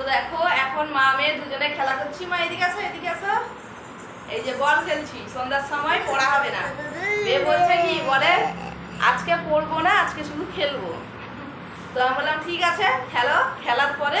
তো দেখো, এখন মা মেয়ে দুজনে খেলা করছি। মা, এদিকে আসো এদিকে আসো। এই যে বল খেলছি, সন্ধ্যার সময় পড়া হবে না। মেয়ে বলছে কি, বলে, আজকে পড়ব না, আজকে শুধু খেলব। তো আমি বললাম, ঠিক আছে, খেলো। খেলার পরে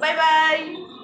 Bye bye.